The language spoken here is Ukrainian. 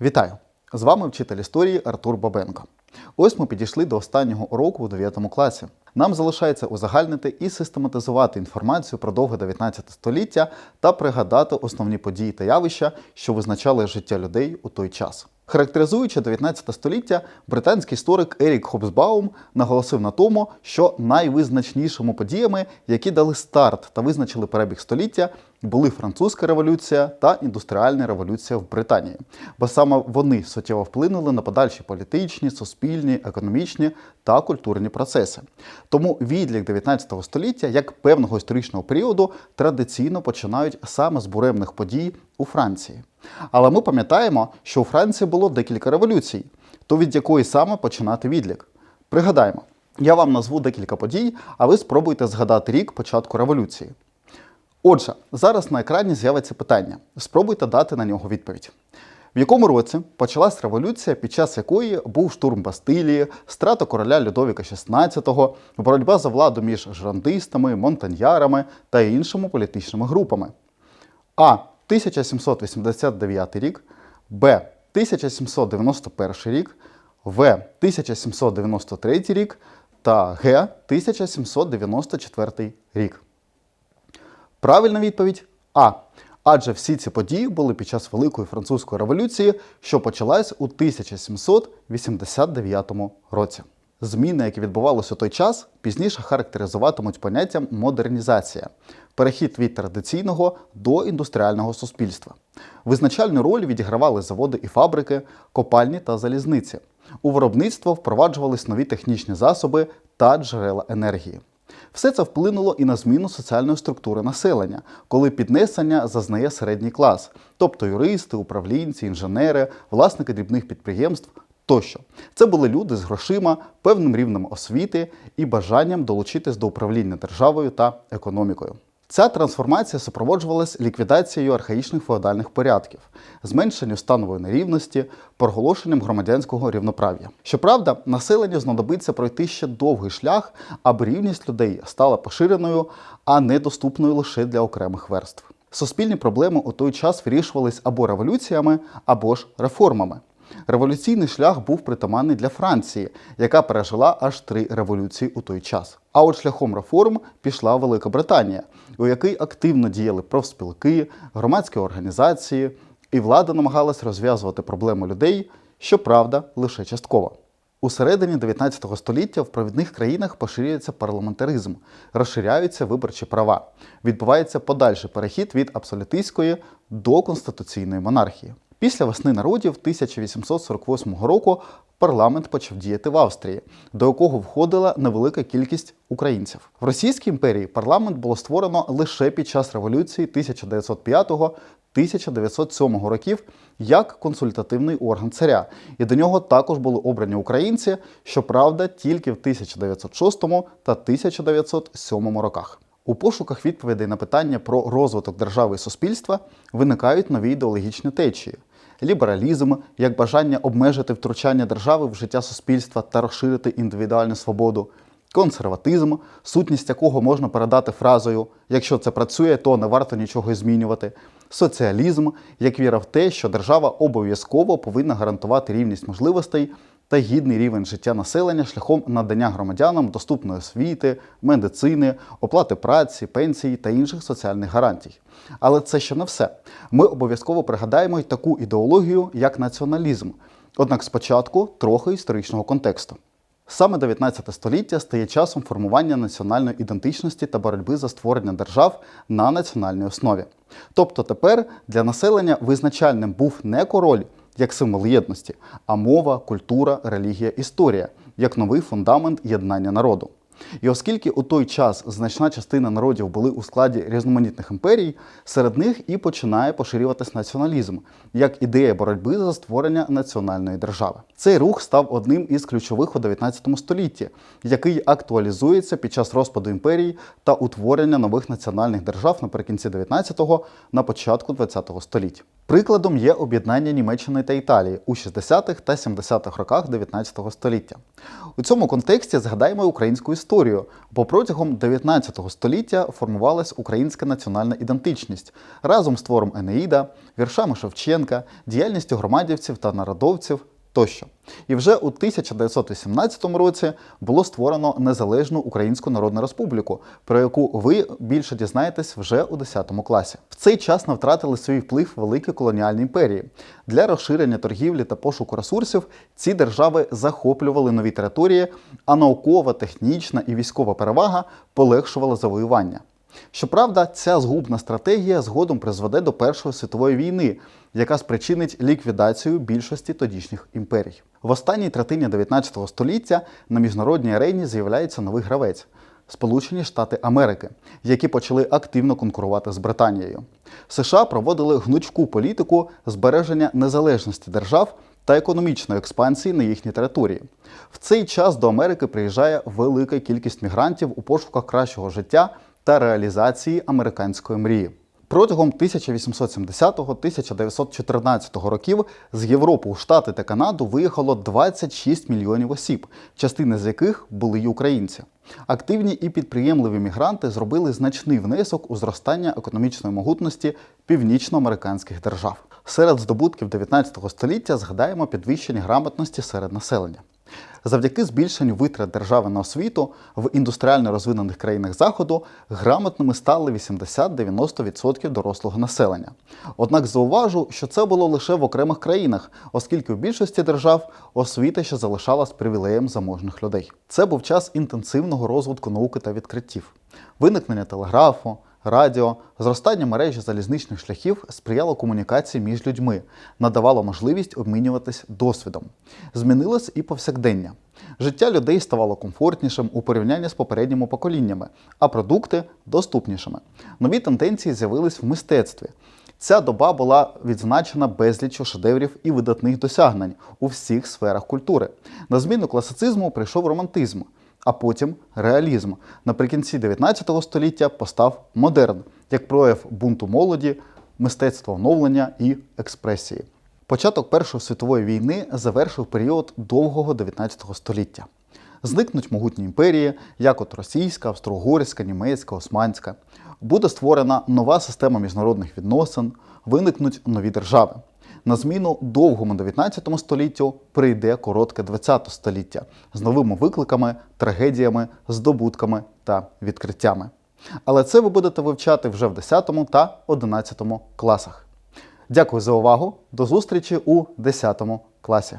Вітаю! З вами вчитель історії Артур Бабенко. Ось ми підійшли до останнього уроку у 9 класі. Нам залишається узагальнити і систематизувати інформацію про довге 19 століття та пригадати основні події та явища, що визначали життя людей у той час. Характеризуючи 19 століття, британський історик Ерік Хобсбаум наголосив на тому, що найвизначнішими подіями, які дали старт та визначили перебіг століття, були французька революція та індустріальна революція в Британії, бо саме вони суттєво вплинули на подальші політичні, суспільні, економічні та культурні процеси. Тому відлік 19 століття як певного історичного періоду традиційно починають саме з буремних подій у Франції. Але ми пам'ятаємо, що у Франції було декілька революцій, то від якої саме починати відлік. Пригадаємо, я вам назву декілька подій, а ви спробуйте згадати рік початку революції. Отже, зараз на екрані з'явиться питання. Спробуйте дати на нього відповідь. В якому році почалась революція, під час якої був штурм Бастилії, страта короля Людовіка XVI, боротьба за владу між жрандистами, монтаньярами та іншими політичними групами? А. 1789 рік, Б. 1791 рік, В. 1793 рік та Г. 1794 рік. Правильна відповідь А. Адже всі ці події були під час Великої французької революції, що почалась у 1789 році. Зміни, які відбувалися у той час, пізніше характеризуватимуть поняттям модернізація перехід від традиційного до індустріального суспільства. Визначальну роль відігравали заводи і фабрики, копальні та залізниці. У виробництво впроваджувались нові технічні засоби та джерела енергії. Все це вплинуло і на зміну соціальної структури населення, коли піднесення зазнає середній клас, тобто юристи, управлінці, інженери, власники дрібних підприємств тощо. Це були люди з грошима, певним рівнем освіти і бажанням долучитись до управління державою та економікою. Ця трансформація супроводжувалась ліквідацією архаїчних феодальних порядків, зменшенням станової нерівності, проголошенням громадянського рівноправ'я. Щоправда, населенню знадобиться пройти ще довгий шлях, аби рівність людей стала поширеною, а не доступною лише для окремих верств. Суспільні проблеми у той час вирішувались або революціями, або ж реформами. Революційний шлях був притаманний для Франції, яка пережила аж три революції у той час. А от шляхом реформ пішла Велика Британія, у якій активно діяли профспілки, громадські організації, і влада намагалась розв'язувати проблеми людей, щоправда, лише частково. У середині 19 століття в провідних країнах поширюється парламентаризм, розширяються виборчі права. Відбувається подальший перехід від абсолютистської до конституційної монархії. Після весни народів 1848 року парламент почав діяти в Австрії, до якого входила невелика кількість українців. В Російській імперії парламент було створено лише під час революції 1905-1907 років як консультативний орган царя, і до нього також були обрані українці, щоправда, тільки в 1906 та 1907 роках. У пошуках відповідей на питання про розвиток держави і суспільства виникають нові ідеологічні течії. Лібералізм як бажання обмежити втручання держави в життя суспільства та розширити індивідуальну свободу, консерватизм, сутність якого можна передати фразою якщо це працює, то не варто нічого змінювати, соціалізм як віра в те, що держава обов'язково повинна гарантувати рівність можливостей та гідний рівень життя населення шляхом надання громадянам доступної освіти, медицини, оплати праці, пенсії та інших соціальних гарантій. Але це ще не все. Ми обов'язково пригадаємо й таку ідеологію, як націоналізм. Однак спочатку трохи історичного контексту. Саме 19 століття стає часом формування національної ідентичності та боротьби за створення держав на національній основі. Тобто тепер для населення визначальним був не король як символ єдності, а мова, культура, релігія, історія як новий фундамент єднання народу. І оскільки у той час значна частина народів були у складі різноманітних імперій, серед них і починає поширюватись націоналізм як ідея боротьби за створення національної держави. Цей рух став одним із ключових у 19 столітті, який актуалізується під час розпаду імперії та утворення нових національних держав наприкінці 19-го, на початку 20-го століття. Прикладом є об'єднання Німеччини та Італії у 60-х та 70-х роках 19 століття. У цьому контексті згадаємо українську історію історію, бо протягом 19 століття формувалась українська національна ідентичність. Разом з твором Енеїда, віршами Шевченка, діяльністю громадівців та народовців тощо. І вже у 1918 році було створено незалежну Українську Народну Республіку, про яку ви більше дізнаєтесь вже у 10 класі. В цей час не втратили свій вплив великі колоніальні імперії. Для розширення торгівлі та пошуку ресурсів ці держави захоплювали нові території, а наукова, технічна і військова перевага полегшувала завоювання. Щоправда, ця згубна стратегія згодом призведе до Першої світової війни, яка спричинить ліквідацію більшості тодішніх імперій. В останній третині 19 століття на міжнародній арені з'являється новий гравець Сполучені Штати Америки, які почали активно конкурувати з Британією. США проводили гнучку політику збереження незалежності держав та економічної експансії на їхній території. В цей час до Америки приїжджає велика кількість мігрантів у пошуках кращого життя та реалізації американської мрії. Протягом 1870-1914 років з Європи у Штати та Канаду виїхало 26 мільйонів осіб, частина з яких були й українці. Активні і підприємливі мігранти зробили значний внесок у зростання економічної могутності північноамериканських держав. Серед здобутків 19 століття згадаємо підвищення грамотності серед населення. Завдяки збільшенню витрат держави на освіту в індустріально розвинених країнах Заходу грамотними стали 80-90% дорослого населення. Однак зауважу, що це було лише в окремих країнах, оскільки в більшості держав освіта ще залишалась привілеєм заможних людей. Це був час інтенсивного розвитку науки та відкриттів, виникнення телеграфу. Радіо, зростання мережі залізничних шляхів сприяло комунікації між людьми, надавало можливість обмінюватись досвідом. Змінилось і повсякдення. Життя людей ставало комфортнішим у порівнянні з попередніми поколіннями, а продукти доступнішими. Нові тенденції з'явились в мистецтві. Ця доба була відзначена безліччю шедеврів і видатних досягнень у всіх сферах культури. На зміну класицизму прийшов романтизм а потім реалізм. Наприкінці 19 століття постав модерн як прояв бунту молоді, мистецтва оновлення і експресії. Початок Першої світової війни завершив період довгого 19 століття. Зникнуть могутні імперії, як от російська, австро-угорська, німецька, османська. Буде створена нова система міжнародних відносин, виникнуть нові держави. На зміну довгому 19 століттю прийде коротке 20 століття з новими викликами, трагедіями, здобутками та відкриттями. Але це ви будете вивчати вже в 10 та 11 класах. Дякую за увагу. До зустрічі у 10 класі.